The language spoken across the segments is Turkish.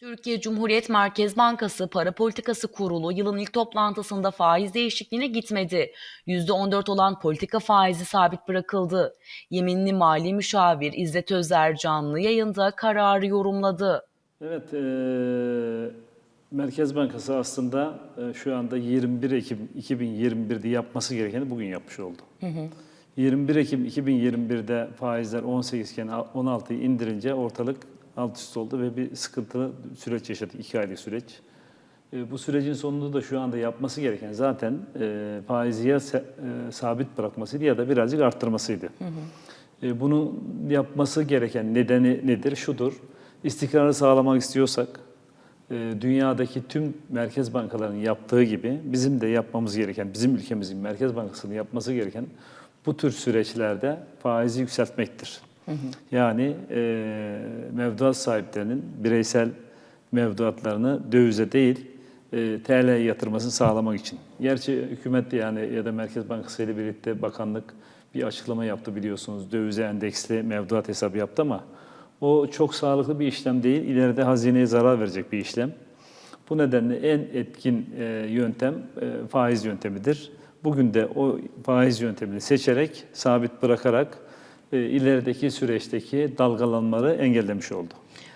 Türkiye Cumhuriyet Merkez Bankası Para Politikası Kurulu yılın ilk toplantısında faiz değişikliğine gitmedi. %14 olan politika faizi sabit bırakıldı. Yeminli Mali Müşavir İzzet Özer canlı yayında kararı yorumladı. Evet, eee, Merkez Bankası aslında eee, şu anda 21 Ekim 2021'de yapması gerekeni bugün yapmış oldu. 21 Ekim 2021'de faizler 18 iken 16'yı indirince ortalık alt üst oldu ve bir sıkıntılı süreç yaşadık, iki aylık süreç. E, Bu sürecin sonunda da şu anda yapması gereken zaten e, faizi ya se- e, sabit bırakmasıydı ya da birazcık arttırmasıydı. E, Bunu yapması gereken nedeni nedir? Şudur, istikrarı sağlamak istiyorsak, e, dünyadaki tüm merkez bankalarının yaptığı gibi bizim de yapmamız gereken, bizim ülkemizin merkez bankasının yapması gereken bu tür süreçlerde faizi yükseltmektir. Yani e, mevduat sahiplerinin bireysel mevduatlarını dövize değil e, TL'ye yatırmasını sağlamak için. Gerçi hükümet de yani ya da Merkez Bankası ile birlikte bakanlık bir açıklama yaptı biliyorsunuz. Dövize endeksli mevduat hesabı yaptı ama o çok sağlıklı bir işlem değil. İleride hazineye zarar verecek bir işlem. Bu nedenle en etkin e, yöntem e, faiz yöntemidir. Bugün de o faiz yöntemini seçerek, sabit bırakarak ilerideki süreçteki dalgalanmaları engellemiş oldu.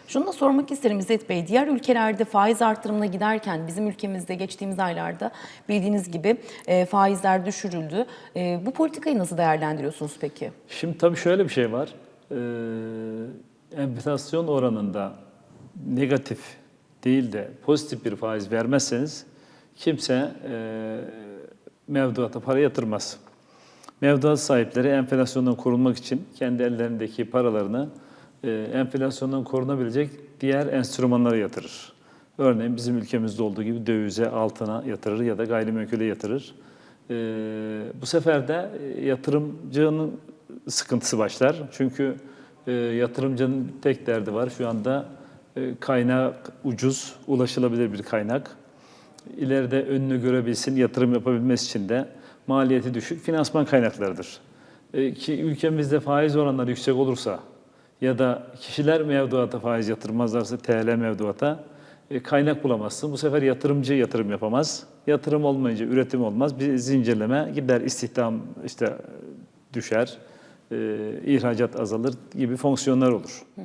Şunu da sormak isterim İzzet Bey. Diğer ülkelerde faiz artırımına giderken bizim ülkemizde geçtiğimiz aylarda bildiğiniz gibi e, faizler düşürüldü. E, bu politikayı nasıl değerlendiriyorsunuz peki? Şimdi tabii şöyle bir şey var. Ee, enflasyon oranında negatif değil de pozitif bir faiz vermezseniz kimse e, mevduata para yatırmaz. Mevduat sahipleri enflasyondan korunmak için kendi ellerindeki paralarını e, enflasyondan korunabilecek diğer enstrümanlara yatırır. Örneğin bizim ülkemizde olduğu gibi dövize, altına yatırır ya da gayrimenkule yatırır. E, bu sefer de e, yatırımcının sıkıntısı başlar. Çünkü yatırımcının tek derdi var. Şu anda kaynak ucuz, ulaşılabilir bir kaynak. İleride önünü görebilsin, yatırım yapabilmesi için de maliyeti düşük finansman kaynaklarıdır. E, ki ülkemizde faiz oranları yüksek olursa ya da kişiler mevduata faiz yatırmazlarsa TL mevduata e, kaynak bulamazsın. Bu sefer yatırımcı yatırım yapamaz. Yatırım olmayınca üretim olmaz. Bir zincirleme gider istihdam işte düşer, e, ihracat azalır gibi fonksiyonlar olur. Hı hı.